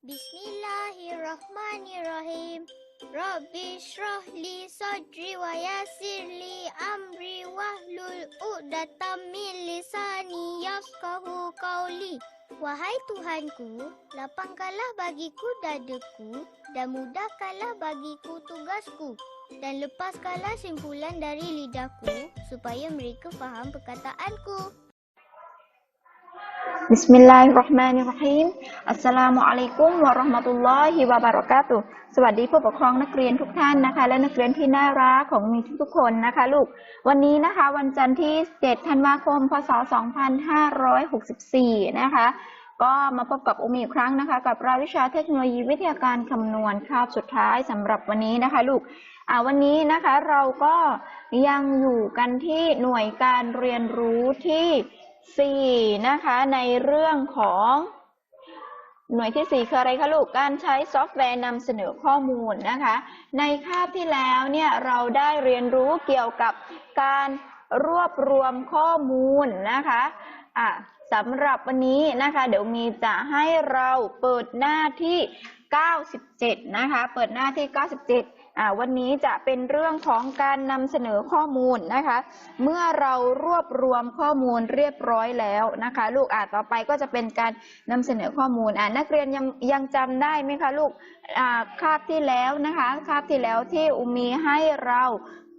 Bismillahirrahmanirrahim. Rabbi syrah li sadri wa yasir li amri wa hlul uqdatan min lisani yafqahu qawli. Wahai Tuhanku, lapangkanlah bagiku dadaku dan mudahkanlah bagiku tugasku dan lepaskanlah simpulan dari lidahku supaya mereka faham perkataanku. Bismillahirrahmanirrahim อัสสลามุอะลัยกุมวะเราะห์มะตุลลอฮิวะบะเราะกาตุสวัสดีผู้ปกครองนักเรียนทุกท่านนะคะ และนักเรียนที่น่ารักของมีทุกๆคนนะคะลูก วันนี้นะคะวันจันทร์ที่ 7 ธันวาคม พศ 2564 นะคะ ก็มาพบกับอุมีอีกครั้งนะคะ กับรายวิชาเทคโนโลยีวิทยาการคำนวณคาบสุดท้ายสำหรับวันนี้นะคะลูกอ่าวันนี้นะคะเราก็ยังอยู่กันที่หน่วยการเรียนรู้ที่ 4 นะคะในเรื่องของหน่วยที่ 4 คืออะไรคะลูก การใช้ซอฟต์แวร์นำเสนอข้อมูลนะคะ ในคาบที่แล้วเนี่ยเราได้เรียนรู้เกี่ยวกับการรวบรวมข้อมูลนะคะอะสำหรับวันนี้นะคะ เดี๋ยวมีจะให้เราเปิดหน้าที่ 97 นะคะ เปิดหน้าที่ 97 วันนี้จะเป็นเรื่องของการนำเสนอข้อมูลนะคะ เมื่อเรารวบรวมข้อมูลเรียบร้อยแล้วนะคะ ลูกอ่าต่อไปก็จะเป็นการนำเสนอข้อมูลอ่านักเรียนยังยังจำได้ไหมคะลูกอ่าคาบที่แล้วนะคะคาบที่แล้วที่อุมีให้เรา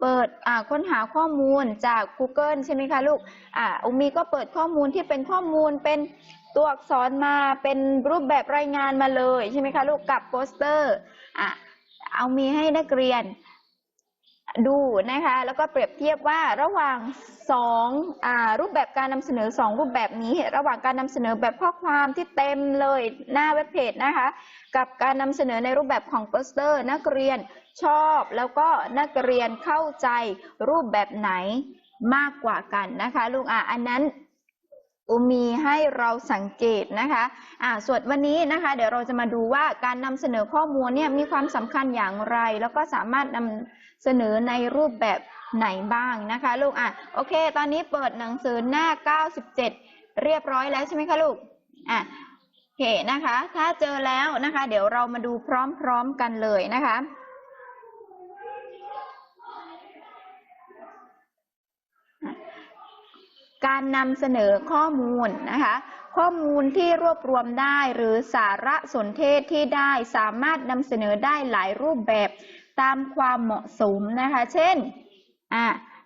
เปิดค้นหาข้อมูลจาก Google ใช่ไหมคะลูกอ่าอุมีก็เปิดข้อมูลที่เป็นข้อมูลเป็นตัวอักษรมาเป็นรูปแบบรายงานมาเลยใช่ไหมคะลูกกับโปสเตอร์อะ เอามีให้นักเรียนดูนะคะ แล้วก็เปรียบเทียบว่าระหว่างสองอรูปแบบการนำเสนอสองรูปแบบนี้ ระหว่างการนำเสนอแบบข้อความที่เต็มเลยหน้าเว็บเพจนะคะ กับการนำเสนอในรูปแบบของโปสเตอร์ นักเรียนชอบแล้วก็นักเรียนเข้าใจรูปแบบไหนมากกว่ากันนะคะ ลูกอะอันนั้น อุมีให้เราสังเกตนะคะอ่าส่วนวันนี้นะคะ เดี๋ยวเราจะมาดูว่าการนำเสนอข้อมูลเนี่ยมีความสำคัญอย่างไร แล้วก็สามารถนำเสนอในรูปแบบไหนบ้างนะคะ ลูกอะโอเค ตอนนี้เปิดหนังสือหน้า 97 เรียบร้อยแล้วใช่ไหมคะลูกอะโอเคนะคะ ถ้าเจอแล้วนะคะ เดี๋ยวเรามาดูพร้อมๆกันเลยนะคะ การนำเสนอข้อมูลนะคะข้อมูลที่รวบรวมได้หรือสารสนเทศที่ได้สามารถนำเสนอได้หลายรูปแบบตามความเหมาะสมนะคะ เช่นอะ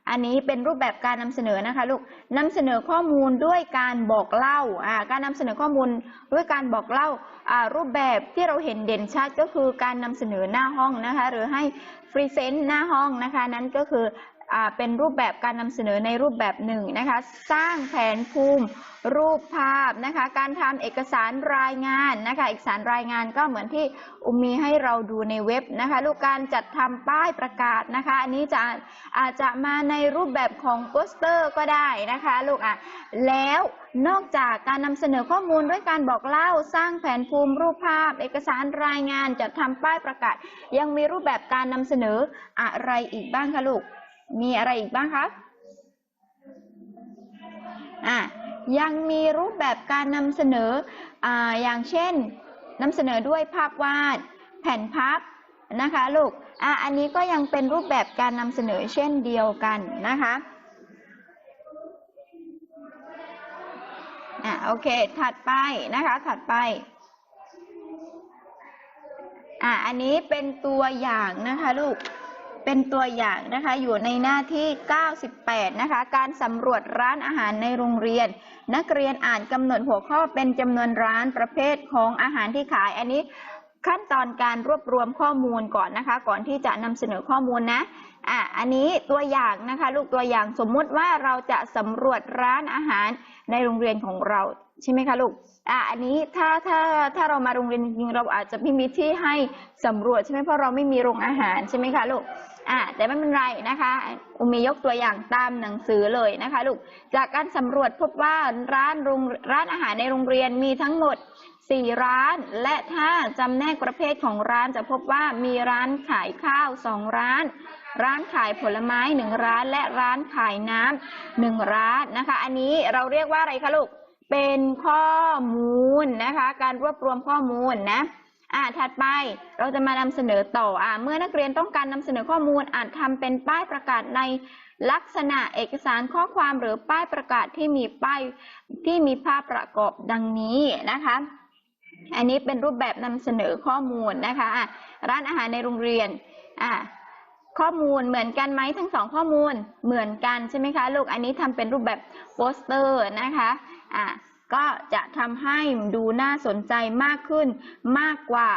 อันนี้เป็นรูปแบบการนำเสนอนะคะลูกนำเสนอข้อมูลด้วยการบอกเล่าอ่าการนำเสนอข้อมูลด้วยการบอกเล่าอ่ารูปแบบที่เราเห็นเด่นชัดก็คือการนำเสนอหน้าห้องนะคะ หรือให้ฟรีเซนต์หน้าห้องนะคะ นั้นก็คือ เป็นรูปแบบการนำเสนอในรูปแบบหนึ่งนะคะสร้างแผนภูมิรูปภาพนะคะการทำเอกสารรายงานนะคะเอกสารรายงานก็เหมือนที่อุมีให้เราดูในเว็บนะคะลูกการจัดทำป้ายประกาศนะคะอันนี้จะอาจจะมาในรูปแบบของโปสเตอร์ก็ได้นะคะลูกอะแล้วนอกจากการนำเสนอข้อมูลด้วยการบอกเล่าสร้างแผนภูมิรูปภาพ เอกสารรายงานจัดทำป้ายประกาศ ยังมีรูปแบบการนำเสนออะไรอีกบ้างคะลูก มีอะไรอีกบ้างคะอะยังมีรูปแบบการนำเสนออ่าอย่างเช่นนำเสนอด้วยภาพวาด แผ่นพับนะคะลูกอะอันนี้ก็ยังเป็นรูปแบบการนำเสนอเช่นเดียวกันนะคะอะโอเค ถัดไปนะคะ ถัดไปอะอันนี้เป็นตัวอย่างนะคะลูก เป็นตัวอย่างนะคะ อยู่ในหน้าที่ 98 นะคะ การสำรวจร้านอาหารในโรงเรียน นักเรียนอ่านกำหนดหัวข้อเป็นจำนวนร้านประเภทของอาหารที่ขาย อันนี้ขั้นตอนการรวบรวมข้อมูลก่อนนะคะ ก่อนที่จะนำเสนอข้อมูลนะอะอันนี้ตัวอย่างนะคะ ลูกตัวอย่างสมมุติว่าเราจะสำรวจร้านอาหารในโรงเรียนของเราใช่ไหมคะลูก อะอันนี้ถ้าถ้าถ้าเรามาโรงเรียนจริงๆเราอาจจะไม่มีที่ให้สำรวจใช่ไหมเพราะเราไม่มีโรงอาหารใช่ไหมคะลูกอ่าแต่ไม่เป็นไรนะคะอุมียกตัวอย่างตามหนังสือเลยนะคะลูกจากการสำรวจพบว่าร้านโรงร้านอาหารในโรงเรียนมีทั้งหมด 4 ร้าน และถ้าจำแนกประเภทของร้านจะพบว่ามีร้านขายข้าว 2 ร้าน ร้านขายผลไม้หนึ่งร้านและร้านขายน้ำหนึ่งร้านนะคะ อันนี้เราเรียกว่าอะไรคะลูก เป็นข้อมูลนะคะ การรวบรวมข้อมูลนะอ่าถัดไปเราจะมานำเสนอต่ออ่าเมื่อนักเรียนต้องการนำเสนอข้อมูลอาจทำเป็นป้ายประกาศในลักษณะเอกสารข้อความหรือป้ายประกาศที่มีป้ายที่มีภาพประกอบดังนี้นะคะ อันนี้เป็นรูปแบบนำเสนอข้อมูลนะคะอะร้านอาหารในโรงเรียนอะข้อมูลเหมือนกันไหมทั้งสองข้อมูลเหมือนกันใช่ไหมคะลูกอันนี้ทำเป็นรูปแบบโปสเตอร์นะคะ อะก็จะทำให้ดูน่าสนใจมากขึ้นมากกว่า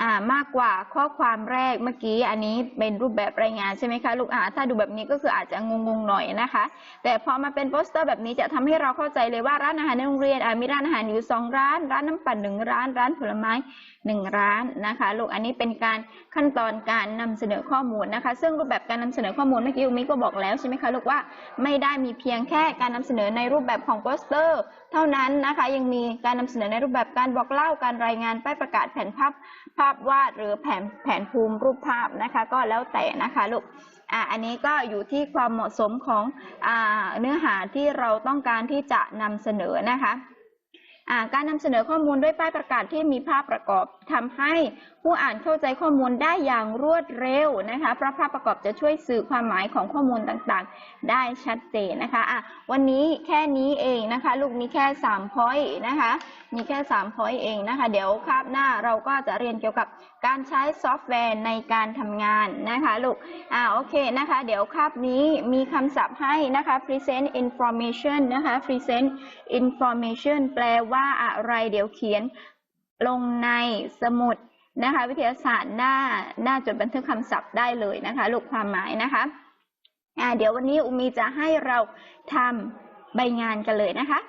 อ่ามากกว่าข้อความแรกเมื่อกี้อันนี้เป็นรูปแบบรายงานใช่ไหมคะลูกอ่าถ้าดูแบบนี้ก็คืออาจจะงงๆหน่อยนะคะ แต่พอมาเป็นโปสเตอร์แบบนี้จะทำให้เราเข้าใจเลยว่าร้านอาหารในโรงเรียนอะมีร้านอาหารอยู่สองร้าน ร้านน้ำปั่นหนึ่งร้าน ร้านผลไม้หนึ่งร้านนะคะลูกอันนี้เป็นการขั้นตอนการนำเสนอข้อมูลนะคะ ซึ่งรูปแบบการนำเสนอข้อมูลเมื่อกี้มิก็บอกแล้วใช่ไหมคะลูกว่าไม่ได้มีเพียงแค่การนำเสนอในรูปแบบของโปสเตอร์ เท่านั้นนะคะ ยังมีการนำเสนอในรูปแบบการบอกเล่าการรายงานป้ายประกาศแผนภาพาพวาดหรือแผนแผนภูมิรูปภาพนะคะ ก็แล้วแต่นะคะลูกอะอันนี้ก็อยู่ที่ความเหมาะสมของอ่าเนื้อหาที่เราต้องการที่จะนำเสนอนะคะอ่าการนำเสนอข้อมูลด้วยป้ายประกาศที่มีภาพประกอบทำให้ผู้อ่านเข้าใจข้อมูลได้อย่างรวดเร็วนะคะเพราะภาพประกอบจะช่วยสื่อความหมายของข้อมูลต่างๆ ได้ชัดเจนนะคะอะวันนี้แค่นี้เองนะคะ ลูกมีแค่3 point นะคะ มีแค่3 point เองนะคะ เดี๋ยวคาบหน้าเราก็จะเรียนเกี่ยวกับการใช้ซอฟต์แวร์ในการทำงานนะคะลูกอ่าโอเคนะคะ เดี๋ยวคาบนี้มีคำศัพท์ให้นะคะ present information นะคะ present information แปลว่าอะไรเดี๋ยวเขียน ลงในสมุดนะคะ วิทยาศาสตร์หน้าหน้าจดบันทึกคำศัพท์ได้เลยนะคะลูกความหมายนะคะอ่าเดี๋ยววันนี้อุมีจะให้เราทำใบงานกันเลยนะคะ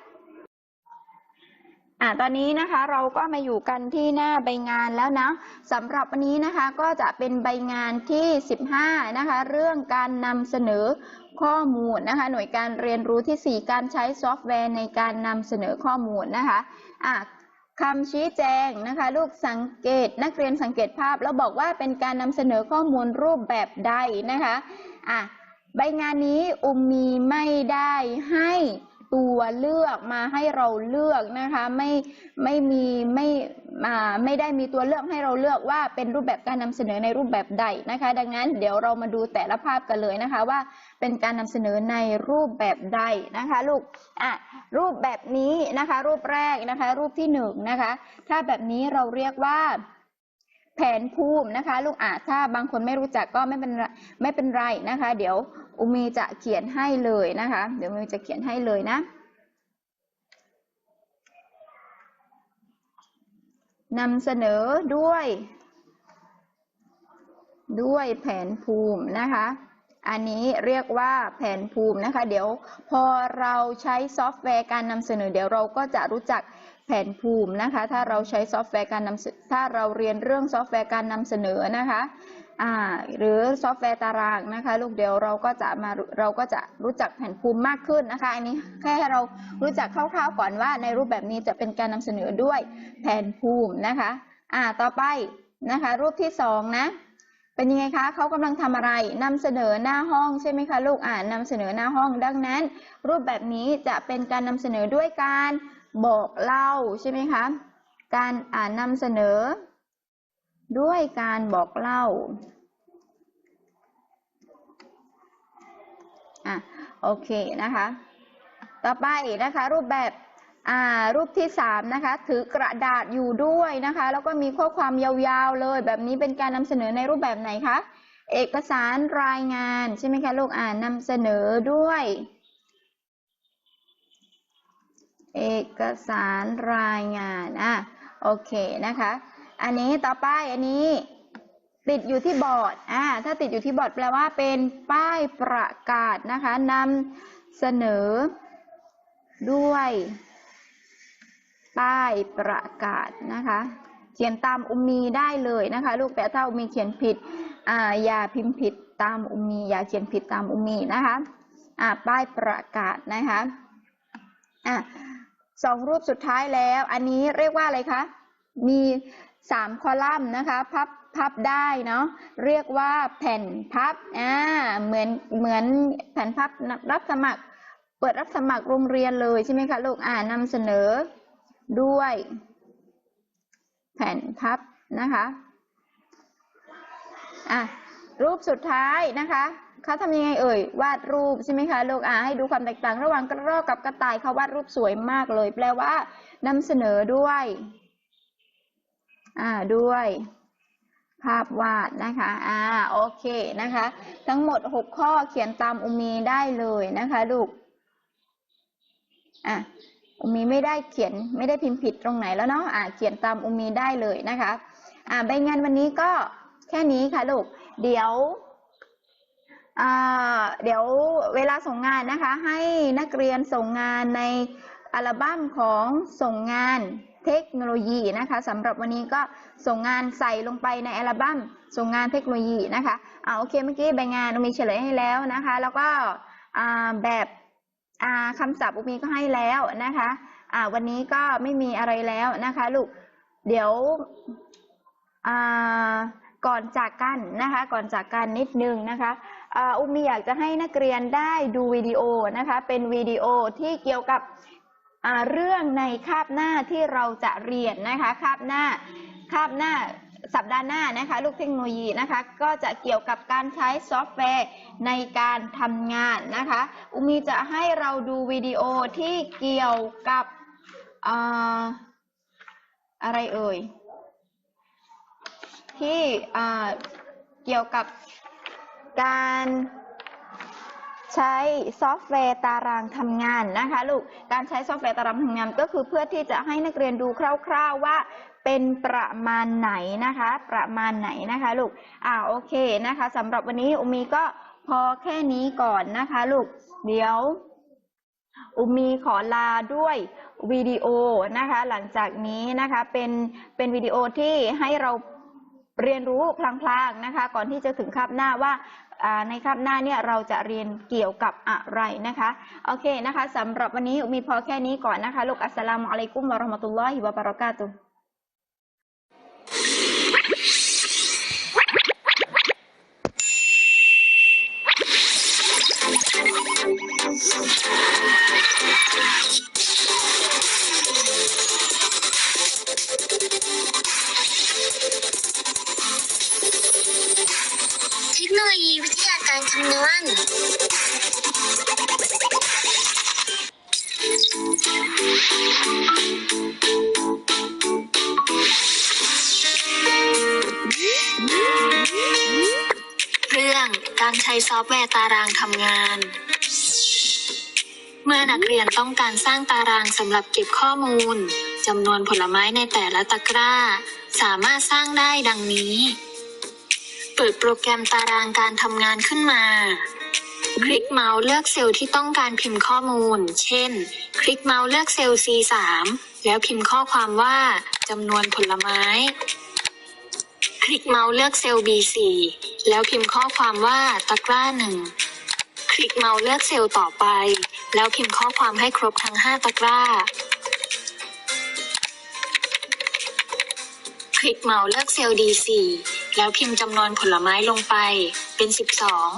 อ่าตอนนี้นะคะเราก็มาอยู่กันที่หน้าใบงานแล้วนะสำหรับวันนี้นะคะก็จะเป็นใบงานที่ 15 นะคะ เรื่องการนำเสนอข้อมูลนะคะ หน่วยการเรียนรู้ที่ 4 การใช้ซอฟต์แวร์ในการนำเสนอข้อมูลนะคะอะ คำชี้แจงนะคะ ลูกสังเกตนักเรียนสังเกตภาพ แล้วบอกว่าเป็นการนำเสนอข้อมูลรูปแบบใดนะคะอะใบงานนี้อุมมีไม่ได้ให้ ตัวเลือกมาให้เราเลือกนะคะ ไม่ไม่มีไม่อ่าไม่ได้มีตัวเลือกให้เราเลือกว่าเป็นรูปแบบการนำเสนอในรูปแบบใดนะคะ ดังนั้นเดี๋ยวเรามาดูแต่ละภาพกันเลยนะคะ ว่าเป็นการนำเสนอในรูปแบบใดนะคะลูกอะรูปแบบนี้นะคะ รูปแรกนะคะ รูปที่หนึ่งนะคะ ถ้าแบบนี้เราเรียกว่าแผนภูมินะคะ ลูกอะถ้าบางคนไม่รู้จักก็ไม่เป็นไม่เป็นไรนะคะ เดี๋ยว อุมีจะเขียนให้เลยนะคะ เดี๋ยวอุมีจะเขียนให้เลยนะ นำเสนอด้วย ด้วยแผนภูมินะคะ อันนี้เรียกว่าแผนภูมินะคะ เดี๋ยวพอเราใช้ซอฟต์แวร์การนำเสนอ เดี๋ยวเราก็จะรู้จักแผนภูมินะคะ ถ้าเราใช้ซอฟต์แวร์การนำเสถ้าเราเรียนเรื่องซอฟต์แวร์การนำเสนอนะคะ อ่าหรือซอฟต์แวร์ตารางนะคะลูกเดียวเราก็จะมาเราก็จะรู้จักแผนภูมิมากขึ้นนะคะ อันนี้แค่ให้เรารู้จักคร่าวๆก่อนว่า ในรูปแบบนี้จะเป็นการนำเสนอด้วยแผนภูมินะคะอ่าต่อไปนะคะ รูปที่สองนะเป็นยังไงคะเขากำลังทำอะไรนำเสนอหน้าห้องใช่ไหมคะลูกอ่านนำเสนอหน้าห้องดังนั้น รูปแบบนี้จะเป็นการนำเสนอด้วยการบอกเล่าใช่ไหมคะการอ่านนำเสนอ ด้วยการบอกเล่าอะโอเคนะคะ ต่อไปนะคะ รูปแบบอ่ารูปที่สามนะคะ ถือกระดาษอยู่ด้วยนะคะ แล้วก็มีข้อความยาวๆเลย แบบนี้เป็นการนำเสนอในรูปแบบไหนคะเอกสารรายงานใช่ไหมคะลูกอ่านนำเสนอด้วย เอกสารรายงานอะโอเคนะคะ อันนี้ต่อไปอันนี้ ติดอยู่ที่บอร์ดอ่าถ้าติดอยู่ที่บอร์ดแปลว่าเป็นป้ายประกาศนะคะนำเสนอ ด้วย ป้ายประกาศนะคะเขียนตามอุมีได้เลยนะคะ ลูกแต่ถ้าอุมีเขียนผิดอ่าอย่าพิมพ์ผิดตามอุมีอย่าเขียนผิดตามอุมมีนะคะอ่าป้ายประกาศนะคะอะสองรูปสุดท้ายแล้ว อันนี้เรียกว่าอะไรคะ มี สามคอลัมน์นะคะ พับพับได้เนาะเรียกว่าแผ่นพับอ่าเหมือนเหมือนแผ่นพับรับสมัคร เปิดรับสมัครโรงเรียนเลยใช่ไหมคะลูกอ่านำเสนอด้วย แผ่นพับนะคะอะรูปสุดท้ายนะคะเขาทำยังไงเอ่ย วาดรูปใช่ไหมคะลูกอะให้ดูความแตกต่างระหว่างกระรอกกับกระต่ายเขาวาดรูปสวยมากเลย แปลว่านำเสนอด้วย อ่าด้วยภาพวาดนะคะ อ่า โอเคนะคะ ทั้งหมดหกข้อเขียนตามอุมีได้เลยนะคะลูก อะ อุมีไม่ได้เขียนไม่ได้พิมพ์ผิดตรงไหนแล้วเนาะ อ่าเขียนตามอุมีได้เลยนะคะ อ่าใบงานวันนี้ก็แค่นี้ค่ะลูก เดี๋ยว อ่า เดี๋ยวเวลาส่งงานนะคะ ให้นักเรียนส่งงานในอัลบั้มของส่งงาน เทคโนโลยีนะคะสำหรับวันนี้ก็ส่งงานใส่ลงไปในอัลบั้มส่งงานเทคโนโลยีนะคะอ่าโอเคเมื่อกี้ใบงานอุมีเฉลยให้แล้วนะคะ แล้วก็อ่าแบบอ่าคำศัพท์อุมีก็ให้แล้วนะคะอ่าวันนี้ก็ไม่มีอะไรแล้วนะคะลูกเดี๋ยวอ่าก่อนจากกันนะคะ ก่อนจากกันนิดนึงนะคะอ่าอุมีอยากจะให้นักเรียนได้ดูวิดีโอนะคะ เป็นวิดีโอที่เกี่ยวกับ เรื่องในคาบหน้าที่เราจะเรียนนะคะคาบหน้าคาบหน้าสัปดาห์หน้านะคะลูกเทคโนโลยีนะคะก็จะเกี่ยวกับการใช้ซอฟต์แวร์ในการทำงานนะคะอุมีจะให้เราดูวิดีโอที่เกี่ยวกับออะไรเอ่ยที่เกี่ยวกับการ ใช้ซอฟต์แวร์ตารางทำงานนะคะลูก การใช้ซอฟต์แวร์ตารางทำงานก็คือเพื่อที่จะให้นักเรียนดูคร่าวๆว่าเป็นประมาณไหนนะคะ ประมาณไหนนะคะลูก อ่าโอเคนะคะสำหรับวันนี้อุมีก็พอแค่นี้ก่อนนะคะลูก เดี๋ยวอุมีขอลาด้วยวิดีโอนะคะ หลังจากนี้นะคะเป็นเป็นวิดีโอที่ให้เราเรียนรู้พลางๆนะคะ ก่อนที่จะถึงคาบหน้าว่าอ่า ในคาบหน้าเนี่ยเราจะเรียนเกี่ยวกับอะไรนะคะโอเคนะคะสำหรับวันนี้มีพอแค่นี้ก่อนนะคะลูกอัสสลามุอะลัยกุมวะราะห์มะตุลลอฮิวะบะเราะกาตุฮ์ การใช้ซอฟต์แวร์ตารางทำงาน เมื่อนักเรียนต้องการสร้างตารางสำหรับเก็บข้อมูลจำนวนผลไม้ในแต่ละตะกร้า สามารถสร้างได้ดังนี้ เปิดโปรแกรมตารางการทำงานขึ้นมา คลิกเมาส์เลือกเซลล์ที่ต้องการพิมพ์ข้อมูล เช่น คลิกเมาส์เลือกเซลล์ C3 แล้วพิมพ์ข้อความว่าจำนวนผลไม้ คลิกเมาส์เลือกเซลล์ B4 แล้วพิมพ์ข้อความว่าตะกร้าหนึ่ง คลิกเมาส์เลือกเซลล์ต่อไป แล้วพิมพ์ข้อความให้ครบทั้ง 5 ตะกร้า คลิกเมาส์เลือกเซลล์ D4 แล้วพิมพ์จำนวนผลไม้ลงไปเป็น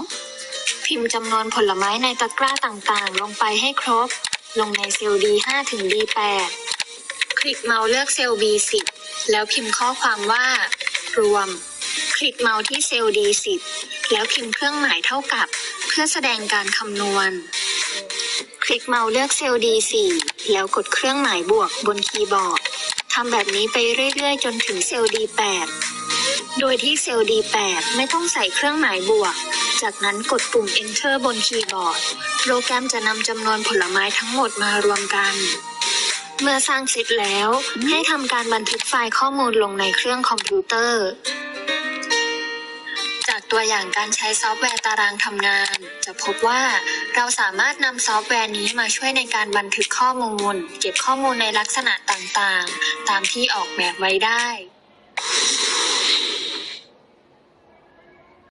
12 พิมพ์จำนวนผลไม้ในตะกร้าต่างๆ ลงไปให้ครบ ลงในเซลล์ D5 ถึง D8 คลิกเมาส์เลือกเซลล์ B10 แล้วพิมพ์ข้อความว่า รวม คลิกเมาส์ที่เซลล์ D10 แล้วพิมพ์เครื่องหมายเท่ากับ เพื่อแสดงการคำนวณ คลิกเมาส์เลือกเซลล์ D4 แล้วกดเครื่องหมายบวกบนคีย์บอร์ดทำแบบนี้ไปเรื่อยๆ จนถึงเซลล์ D8 โดยที่เซลล์ D8 ไม่ต้องใส่เครื่องหมายบวก จากนั้นกดปุ่ม Enter บนคีย์บอร์ด โปรแกรมจะนำจำนวนผลไม้ทั้งหมดมารวมกัน เมื่อสร้างเสร็จแล้ว ให้ทำการบันทึกไฟล์ข้อมูลลงในเครื่องคอมพิวเตอร์ จากตัวอย่างการใช้ซอฟต์แวร์ตารางทำงาน จะพบว่าเราสามารถนำซอฟต์แวร์นี้มาช่วยในการบันทึกข้อมูล เก็บข้อมูลในลักษณะต่างๆ ตามที่ออกแบบไว้ได้